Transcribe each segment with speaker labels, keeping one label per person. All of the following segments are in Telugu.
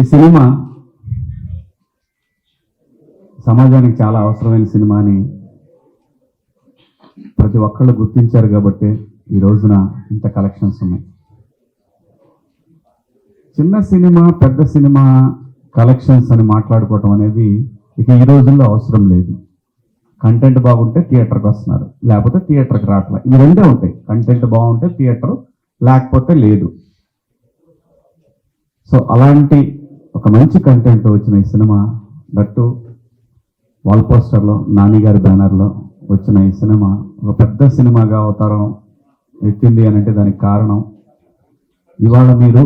Speaker 1: ఈ సినిమా సమాజానికి చాలా అవసరమైన సినిమా అని ప్రతి ఒక్కళ్ళు గుర్తించారు కాబట్టి ఈ రోజున ఇంత కలెక్షన్స్ ఉన్నాయి. చిన్న సినిమా పెద్ద సినిమా కలెక్షన్స్ అని మాట్లాడుకోవటం అనేది ఇక ఈ రోజుల్లో అవసరం లేదు. కంటెంట్ బాగుంటే థియేటర్కి వస్తున్నారు. లేకపోతే థియేటర్కి రావట్లే. ఇవి రెండే ఉంటాయి. కంటెంట్ బాగుంటే థియేటర్ లేకపోతే లేదు. సో అలాంటి ఒక మంచి కంటెంట్ వచ్చిన ఈ సినిమా దట్టు వాల్ పోస్టర్లో నానిగారి బ్యానర్లో వచ్చిన ఈ సినిమా ఒక పెద్ద సినిమాగా అవతారం ఎత్తింది అని అంటే దానికి కారణం ఇవాళ మీరు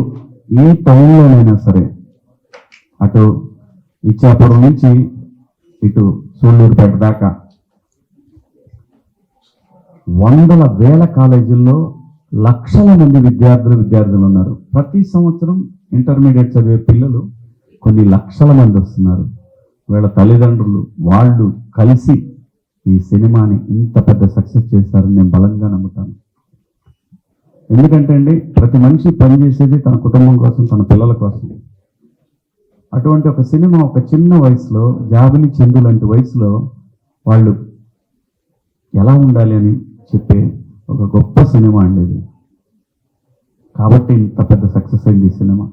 Speaker 1: ఏ టౌన్లోనైనా సరే అటు ఇచ్చాపురం నుంచి ఇటు సూళ్ళూరుపేట దాకా వందల వేల కాలేజీల్లో లక్షల మంది విద్యార్థులు విద్యార్థులు ఉన్నారు. ప్రతి సంవత్సరం ఇంటర్మీడియట్ చదివే పిల్లలు కొన్ని లక్షల మంది వస్తున్నారు. వీళ్ళ తల్లిదండ్రులు వాళ్ళు కలిసి ఈ సినిమాని ఇంత పెద్ద సక్సెస్ చేశారని నేను బలంగా నమ్ముతాను. ఎందుకంటే అండి ప్రతి మనిషి పనిచేసేది తన కుటుంబం కోసం తన పిల్లల కోసం. అటువంటి ఒక సినిమా ఒక చిన్న వయసులో జాబిలి చందు లాంటి వయసులో వాళ్ళు ఎలా ఉండాలి అని చెప్పే ఒక గొప్ప సినిమా అండి ఇది. కాబట్టి ఇంత పెద్ద సక్సెస్ అయింది ఈ సినిమా.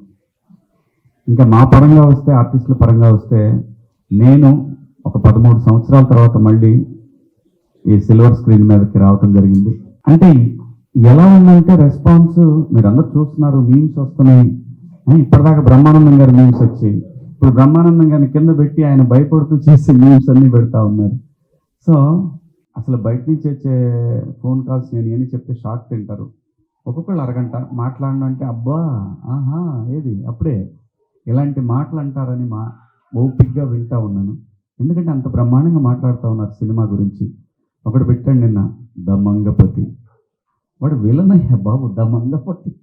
Speaker 1: ఇంకా మా పరంగా వస్తే ఆర్టిస్టుల పరంగా వస్తే నేను ఒక పదమూడు సంవత్సరాల తర్వాత మళ్ళీ ఈ సిల్వర్ స్క్రీన్ మీదకి రావటం జరిగింది. అంటే ఎలా ఉందంటే రెస్పాన్స్ మీరు అందరు చూస్తున్నారు మీమ్స్ వస్తున్నాయి. ఇప్పటిదాకా బ్రహ్మానందం గారి మీమ్స్ వచ్చాయి. ఇప్పుడు బ్రహ్మానందం గారిని కింద పెట్టి ఆయన భయపడుతూ చేసే మీమ్స్ అన్నీ పెడతా ఉన్నారు. సో అసలు బయట నుంచి వచ్చే ఫోన్ కాల్స్ నేను ఏమి చెప్తే షాక్ తింటారు. ఒక్కొక్కళ్ళు అరగంట మాట్లాడడం అంటే అబ్బా ఆహా ఏది? అప్పుడే. ఇలాంటి మాటలు అంటారని మా ఓపిక్గా వింటా ఉన్నాను. ఎందుకంటే అంత బ్రహ్మాండంగా మాట్లాడుతూ ఉన్నారు సినిమా గురించి. ఒకడు పెట్టండి నిన్న ద మంగపతి వాడు విలనయ్య బాబు ద మంగపతి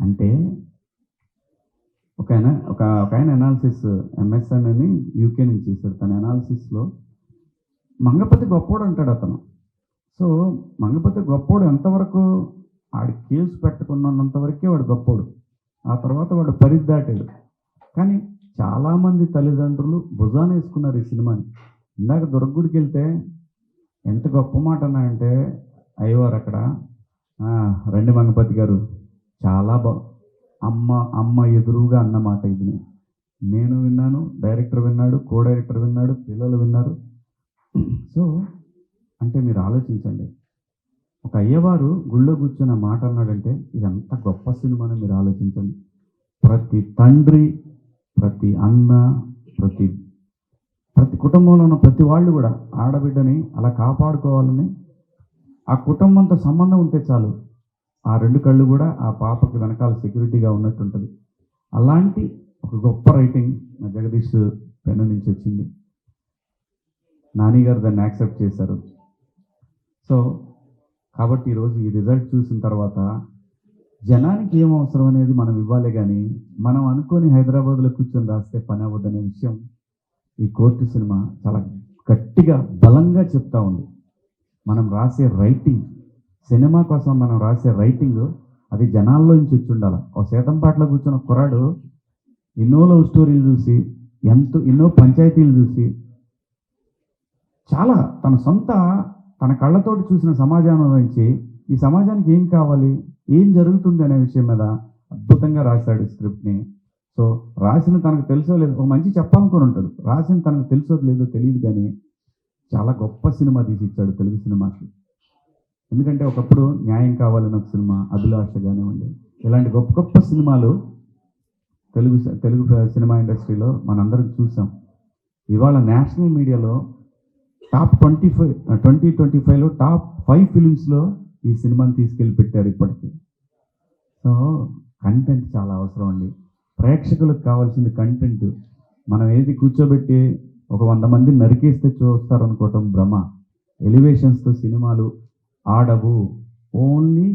Speaker 1: అంటే ఒక ఆయన ఒక ఒక ఆయన అనాలిసిస్ ఎంఎస్ఎన్ అని యూకే నుంచి చేశారు. తన అనాలిసిస్లో మంగపతి గొప్పోడు అంటాడు అతను. సో మంగపతి గొప్పోడు ఎంతవరకు ఆడి కేసు పెట్టుకున్నంత వరకే వాడు గొప్పోడు. ఆ తర్వాత వాడు పరిద్దాటాడు కానీ చాలామంది తల్లిదండ్రులు భుజాన వేసుకున్నారు ఈ సినిమాని. ఇందాక దుర్గుడికి వెళ్తే ఎంత గొప్ప మాట అంటే అయ్యవారు అక్కడ రండి మంగపతి గారు చాలా బా అమ్మ అమ్మ ఎదురుగా అన్నమాట ఇది. నేను విన్నాను డైరెక్టర్ విన్నాడు కో డైరెక్టర్ విన్నాడు పిల్లలు విన్నారు. సో అంటే మీరు ఆలోచించండి ఒక అయ్యవారు గుళ్ళో కూర్చున్న మాట అన్నాడంటే ఇది అంత గొప్ప సినిమాని మీరు ఆలోచించండి. ప్రతి తండ్రి ప్రతి అన్న ప్రతి ప్రతి కుటుంబంలో ఉన్న ప్రతి వాళ్ళు కూడా ఆడబిడ్డని అలా కాపాడుకోవాలని ఆ కుటుంబంతో సంబంధం ఉంటే చాలు. ఆ రెండు కళ్ళు కూడా ఆ పాపకి వెనకాల సెక్యూరిటీగా ఉన్నట్టుంటుంది. అలాంటి ఒక గొప్ప రైటింగ్ నా జగదీష్ పెన్ను నుంచి వచ్చింది. నాని గారు దాన్ని యాక్సెప్ట్ చేశారు. సో కాబట్టి ఈరోజు ఈ రిజల్ట్ చూసిన తర్వాత జనానికి ఏం అవసరం అనేది మనం ఇవ్వాలి కానీ మనం అనుకొని హైదరాబాద్లో కూర్చొని రాస్తే పని అవ్వదనే విషయం ఈ కోర్టు సినిమా చాలా గట్టిగా బలంగా చెప్తా ఉంది. మనం రాసే రైటింగ్ సినిమా కోసం మనం రాసే రైటింగ్ అది జనాల్లో నుంచి వచ్చి ఉండాలి. ఒక శాతంపాట్లో కూర్చున్న కుర్రాడు ఎన్నో లవ్ స్టోరీలు చూసి ఎంతో ఎన్నో పంచాయతీలు చూసి చాలా తన సొంత తన కళ్ళతోటి చూసిన సమాజం నుంచి ఈ సమాజానికి ఏం కావాలి? ఏం జరుగుతుంది అనే విషయం మీద అద్భుతంగా రాశాడు స్క్రిప్ట్ని. సో రాసిన తనకు తెలుసో లేదో ఒక మంచి చెప్పాలనుకొని ఉంటాడు. రాసిన తనకు తెలుసో లేదో తెలియదు కానీ చాలా గొప్ప సినిమా తీసి ఇచ్చాడు తెలుగు సినిమాకి ఎందుకంటే ఒకప్పుడు న్యాయం కావాలని ఒక సినిమా అభిలాష కానివ్వండి ఇలాంటి గొప్ప గొప్ప సినిమాలు తెలుగు తెలుగు సినిమా ఇండస్ట్రీలో మనందరం చూసాం. ఇవాళ నేషనల్ మీడియాలో top twenty five twenty twenty ఫైవ్లో టాప్ ఫైవ్ ఫిలిమ్స్లో ఈ సినిమాని తీసుకెళ్ళి పెట్టారు ఇప్పటికీ. సో కంటెంట్ చాలా అవసరం అండి. ప్రేక్షకులకు కావాల్సింది కంటెంట్ మనం ఏది కూర్చోబెట్టి ఒక వంద మంది నరికేస్తే చూస్తారనుకోవటం భ్రమ. ఎలివేషన్స్తో సినిమాలు ఆడవు. ఓన్లీ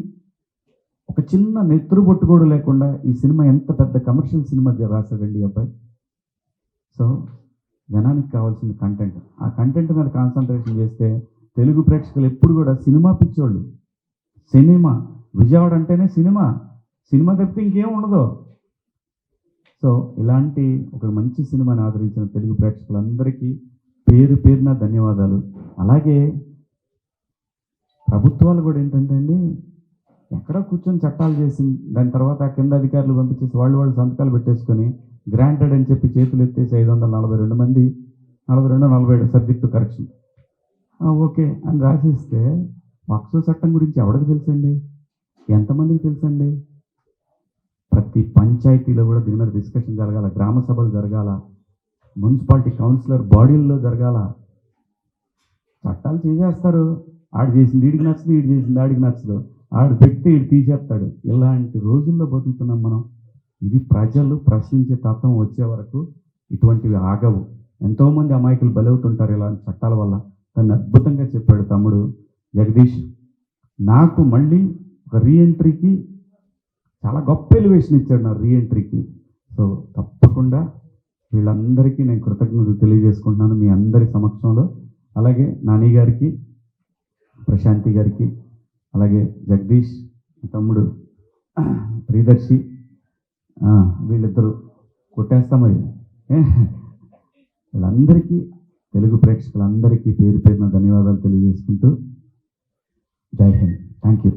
Speaker 1: ఒక చిన్న నెత్తురు బొట్టు కూడా లేకుండా ఈ సినిమా ఎంత పెద్ద కమర్షియల్ సినిమా రాశాడండి అబ్బాయి. సో జనానికి కావాల్సిన కంటెంట్ ఆ కంటెంట్ మీద కాన్సన్ట్రేషన్ చేస్తే తెలుగు ప్రేక్షకులు ఎప్పుడు కూడా సినిమా పిచ్చోళ్ళు. సినిమా. విజయవాడ అంటేనే సినిమా. సినిమా తప్పితే ఇంకేం ఉండదు. సో ఇలాంటి ఒక మంచి సినిమాని ఆదరించిన తెలుగు ప్రేక్షకులందరికీ పేరు పేరున ధన్యవాదాలు. అలాగే ప్రభుత్వాలు కూడా ఏంటంటే అండి ఎక్కడ కూర్చొని చట్టాలు చేసి దాని తర్వాత కింద అధికారులు పంపించేసి వాళ్ళు వాళ్ళు సంతకాలు పెట్టేసుకొని గ్రాంటెడ్ అని చెప్పి చేతులు ఎత్తేసి ఐదు వందల నలభై రెండు మంది నలభై రెండు నలభై ఏడు సబ్జెక్టు కరెక్షన్ ఓకే అని రాసిస్తే పక్షు చట్టం గురించి ఎవరికి తెలుసండి? ఎంతమందికి తెలుసండి? ప్రతి పంచాయతీలో కూడా దీని మీద డిస్కషన్ జరగాల గ్రామ సభలు జరగాల మున్సిపాలిటీ కౌన్సిలర్ బాడీల్లో జరగాల. చట్టాలు చేసేస్తారు. ఆడు చేసింది వీడికి నచ్చదు వీడు చేసింది ఆడికి నచ్చదు. ఆడు పెట్టి తీసేస్తాడు. ఇలాంటి రోజుల్లో బతుకుతున్నాం మనం. ఇది ప్రజలు ప్రశ్నించే తత్వం వచ్చే వరకు ఇటువంటివి ఆగవు. ఎంతోమంది అమాయకులు బలవుతుంటారు ఇలాంటి చట్టాల వల్ల. దాన్ని అద్భుతంగా చెప్పాడు తమ్ముడు జగదీష్. నాకు మళ్ళీ ఒక రీఎంట్రీకి చాలా గొప్ప ఎలివేషన్ ఇచ్చాడు నా రీఎంట్రీకి సో తప్పకుండా వీళ్ళందరికీ నేను కృతజ్ఞతలు తెలియజేసుకుంటున్నాను మీ అందరి సమక్షంలో. అలాగే నాని గారికి ప్రశాంతి గారికి అలాగే జగదీష్ తమ్ముడు ప్రియదర్శి వీళ్ళిద్దరూ వీళ్ళిద్దరు కొట్టేస్తా మరి. వీళ్ళందరికీ తెలుగు ప్రేక్షకులందరికీ పేరు పేరున ధన్యవాదాలు తెలియజేసుకుంటూ జై హింద్. Thank you.